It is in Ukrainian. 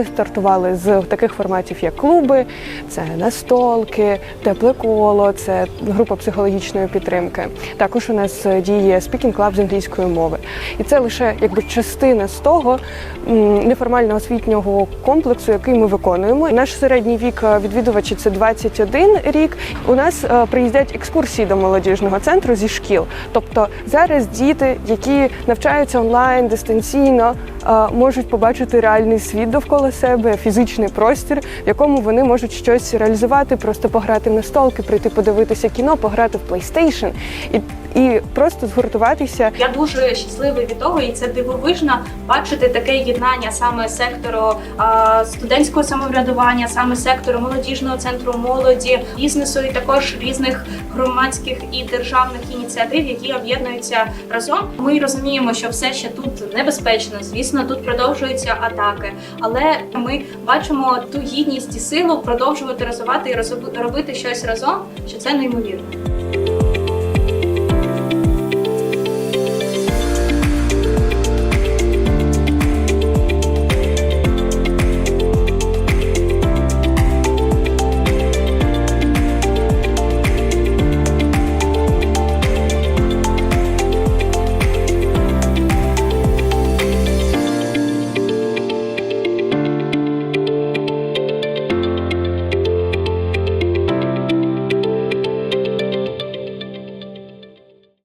Ми стартували з таких форматів, як клуби, це настолки, тепле коло, це група психологічної підтримки. Також у нас діє Speaking Club з англійської мови. І це лише якби частина з того неформального освітнього комплексу, який ми виконуємо. Наш середній вік е, відвідувачів це 21 рік. У нас е, приїздять екскурсії до молодіжного центру зі шкіл. Тобто зараз діти, які навчаються онлайн дистанційно, е, можуть побачити реальний світ довкола себе, фізичний простір, в якому вони можуть щось реалізувати, просто пограти в настолки, прийти подивитися кіно, пограти в PlayStation. І, і просто згуртуватися Я дуже щасливий від того, і це дивовижно бачити таке єднання саме сектору студентського самоврядування, саме сектору молодіжного центру молоді, бізнесу і також різних громадських і державних ініціатив, які об'єднуються разом. Ми розуміємо, що все ще тут небезпечно. Звісно, тут продовжуються атаки, але ми бачимо ту гідність і силу продовжувати розвивати і робити щось разом, що це неймовірно.